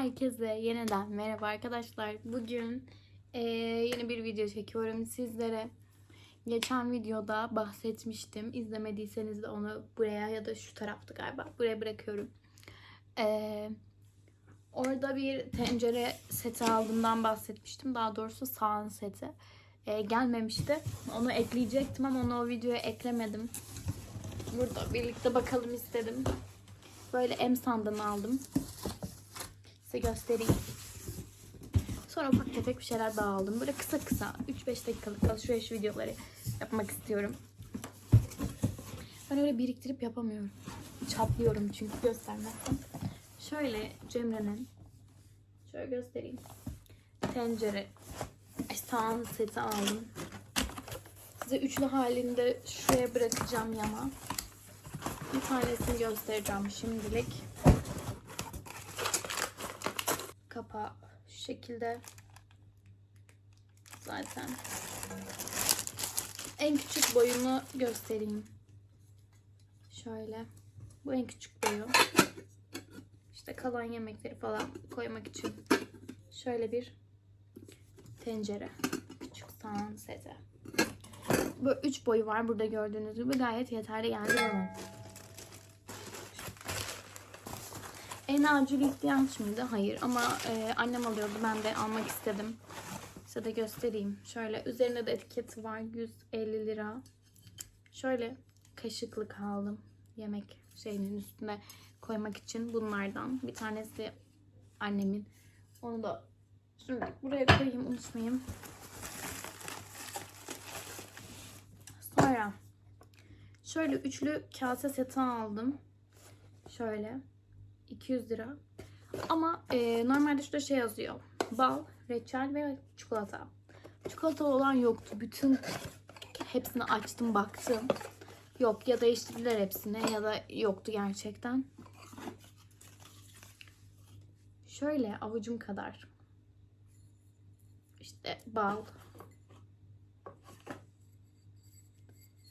Herkese yeniden merhaba arkadaşlar. Bugün eee, yeni bir video çekiyorum sizlere. Geçen videoda bahsetmiştim. İzlemediyseniz de onu buraya ya da şu tarafta galiba. Buraya bırakıyorum. Eee, orada bir tencere seti aldığımdan bahsetmiştim. Daha doğrusu sahan seti. Eee, gelmemişti. Onu ekleyecektim ama onu o videoya eklemedim. Burada birlikte bakalım istedim. Böyle Emsan'dan aldım. Size göstereyim. Sonra ufak tefek bir şeyler daha aldım. Böyle kısa kısa 3-5 dakikalık alışveriş videoları yapmak istiyorum. Ben öyle biriktirip yapamıyorum. Çatlıyorum çünkü göstermezsem. Şöyle Cemre'nin şöyle göstereyim. Tencere sahan seti aldım. Size üçlü halinde şuraya bırakacağım yana. Bir tanesini göstereceğim şimdilik. Kapağı şu şekilde. Zaten. En küçük boyunu göstereyim. Şöyle. Bu en küçük boyu. İşte kalan yemekleri falan koymak için. Şöyle bir tencere. Küçük sahan seti. Böyle üç boyu var burada gördüğünüz gibi. Gayet yeterli geldi bana. En acil ihtiyaç mıydı? Hayır ama e, annem alıyordu. Ben de almak istedim. Size de göstereyim. Şöyle üzerinde de etiketi var. 150 lira. Şöyle kaşıklık aldım. Yemek şeyinin üstüne koymak için bunlardan. Bir tanesi annemin. Onu da şimdi buraya koyayım unutmayayım. Sonra şöyle üçlü kase seti aldım. Şöyle 200 lira. Ama e, normalde şurada şey yazıyor. Bal, reçel ve çikolata. Çikolata olan yoktu. Bütün hepsini açtım baktım. Yok ya değiştirdiler hepsini ya da yoktu gerçekten. Şöyle avucum kadar. İşte bal.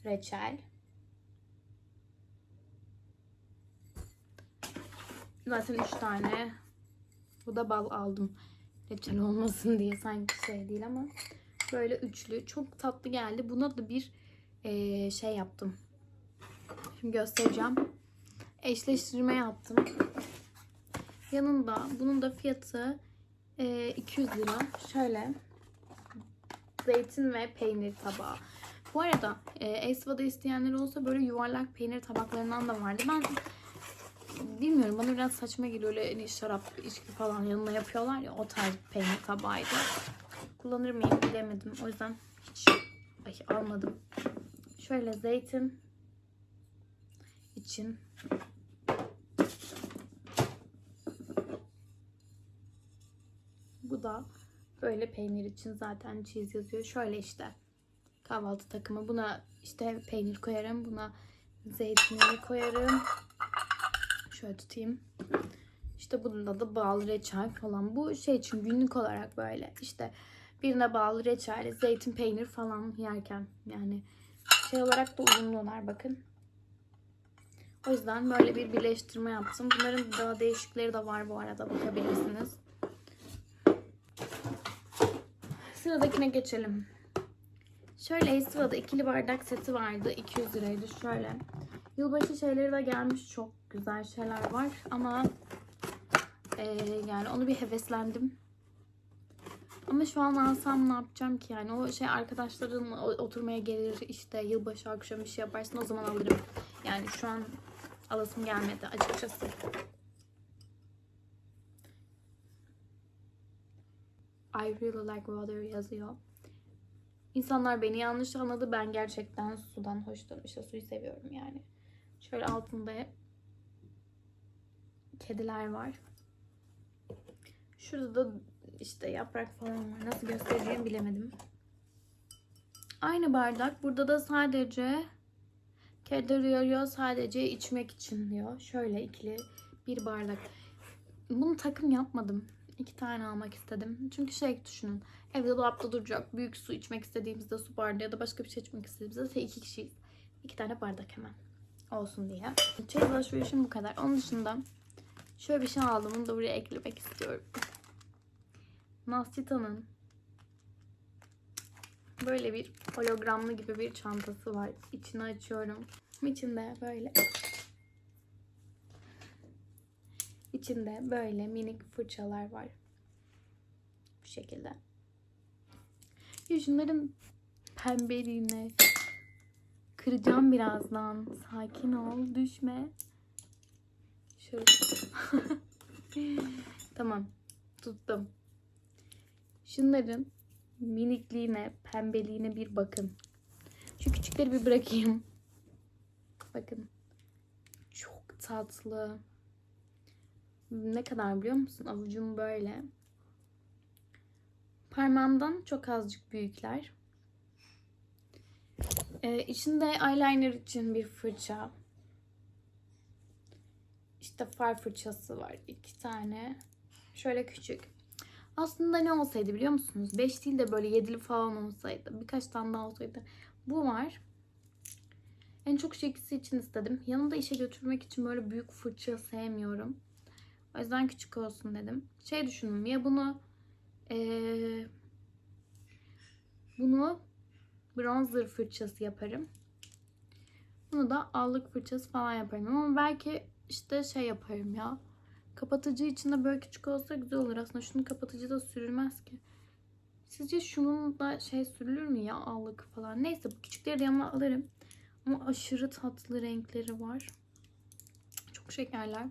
Reçel. Zaten 3 tane. Bu da bal aldım. Reçel olmasın diye sanki şey değil ama. Böyle üçlü. Çok tatlı geldi. Buna da bir eee, şey yaptım. Şimdi göstereceğim. Eşleştirme yaptım. Yanında bunun da fiyatı eee, 200 lira. Şöyle. Zeytin ve peynir tabağı. Bu arada e, Esva'da isteyenler olsa böyle yuvarlak peynir tabaklarından da vardı. Ben bilmiyorum bana biraz saçma geliyor öyle hani şarap içki falan yanına yapıyorlar ya o tarz peynir tabağıydı. Kullanır mıyım bilemedim o yüzden hiç ay, almadım. Şöyle zeytin için bu da böyle peynir için zaten cheese yazıyor. Şöyle işte kahvaltı takımı. Buna işte peynir koyarım. Buna zeytinyağı koyarım. Şöyle tutayım. İşte bunda da bal, reçel falan. Bu şey için günlük olarak böyle. İşte birine bal, reçel, zeytin, peynir falan yerken yani şey olarak da uyumlular bakın. O yüzden böyle bir birleştirme yaptım. Bunların daha değişikleri de var bu arada bakabilirsiniz. Sıradakine geçelim. Şöyle Esva'da ikili bardak seti vardı. 200 liraydı şöyle. Yılbaşı şeyleri de gelmiş. Çok güzel şeyler var. Ama eee, yani onu bir heveslendim. Ama şu an alsam ne yapacağım ki yani o şey arkadaşların oturmaya gelir işte yılbaşı akşamı bir şey yaparsın o zaman alırım. Yani şu an alasım gelmedi açıkçası. I really like water yazıyor. İnsanlar beni yanlış anladı. Ben gerçekten sudan hoşlanıyorum. İşte suyu seviyorum yani. Şöyle altında kediler var. Şurada da işte yaprak falan var. Nasıl göstereceğimi bilemedim. Aynı bardak. Burada da sadece uyarıyor. Sadece içmek için diyor. Şöyle ikili bir bardak. Bunu takım yapmadım. İki tane almak istedim. Çünkü şey düşünün. Evde dolapta duracak. Büyük su içmek istediğimizde su bardağı ya da başka bir şey içmek istediğimizde ise iki kişiyiz. İki tane bardak hemen olsun diye. Çeyiz alışverişim bu kadar. Onun dışında Şöyle bir şey aldım. Bunu da buraya eklemek istiyorum. Nascita'nın böyle bir hologramlı gibi bir çantası var. İçini açıyorum. İçinde böyle İçinde böyle minik fırçalar var. Bu şekilde. Ya şunların pembeliğine kıracağım birazdan. Sakin ol, düşme. Şöyle. tamam. Tuttum. Şunların minikliğine, pembeliğine bir bakın. Şu küçükleri bir bırakayım. Bakın. Çok tatlı. Ne kadar biliyor musun? Avucum böyle. Parmağımdan çok azıcık büyükler. Ee, içinde eyeliner için bir fırça. İşte far fırçası var. iki tane. Şöyle küçük. Aslında ne olsaydı biliyor musunuz? 5 değil de böyle 7'li falan olsaydı. Birkaç tane daha olsaydı. Bu var. En çok şu ikisi için istedim. Yanında işe götürmek için böyle büyük fırça sevmiyorum. O yüzden küçük olsun dedim. Şey düşündüm ya bunu eee, bunu bronzer fırçası yaparım. Bunu da allık fırçası falan yaparım. Ama belki işte şey yaparım ya. Kapatıcı içinde böyle küçük olsa güzel olur. Aslında şunun kapatıcı da sürülmez ki. Sizce şunun da şey sürülür mü ya allık falan. Neyse bu küçükleri de yanıma alırım. Ama aşırı tatlı renkleri var. Çok şekerler.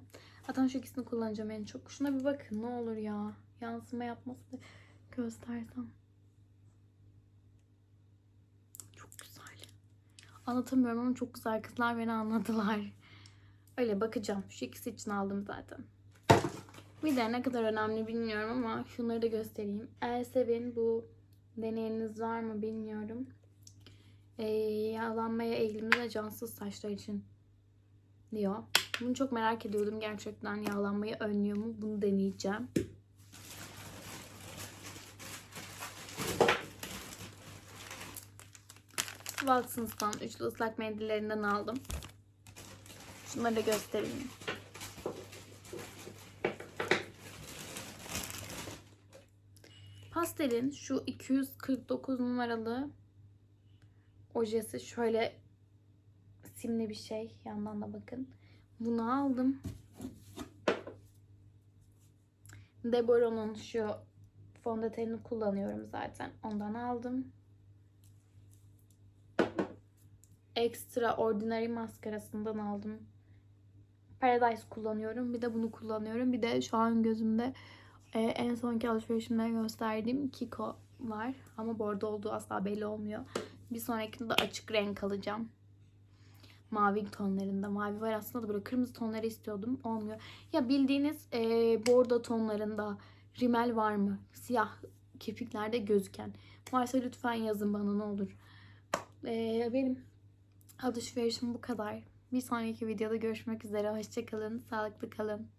Zaten şu ikisini kullanacağım en çok. Şuna bir bakın ne olur ya. Yansıma yapması da göstersem. Çok güzel. Anlatamıyorum ama çok güzel. Kızlar beni anladılar. Öyle bakacağım. Şu ikisi için aldım zaten. Bir de ne kadar önemli bilmiyorum ama şunları da göstereyim. Elsevin bu deneyiniz var mı bilmiyorum. Ee, yağlanmaya eğilimli ve cansız saçlar için diyor. Bunu çok merak ediyordum gerçekten yağlanmayı önlüyor mu? Bunu deneyeceğim. Watsons'tan üçlü ıslak mendillerinden aldım. Şunları da göstereyim. Pastelin şu 249 numaralı ojesi şöyle simli bir şey. Yandan da bakın. Bunu aldım. Deborah'ın şu fondötenini kullanıyorum zaten. Ondan aldım. Extra Ordinary maskarasından aldım. Paradise kullanıyorum. Bir de bunu kullanıyorum. Bir de şu an gözümde e, en sonki alışverişimde gösterdiğim Kiko var. Ama bordo olduğu asla belli olmuyor. Bir sonrakinde açık renk alacağım mavi tonlarında. Mavi var aslında da böyle kırmızı tonları istiyordum. Olmuyor. Ya bildiğiniz e, bordo tonlarında rimel var mı? Siyah kirpiklerde gözüken. Varsa lütfen yazın bana ne olur. E, benim alışverişim bu kadar. Bir sonraki videoda görüşmek üzere. Hoşçakalın. Sağlıklı kalın.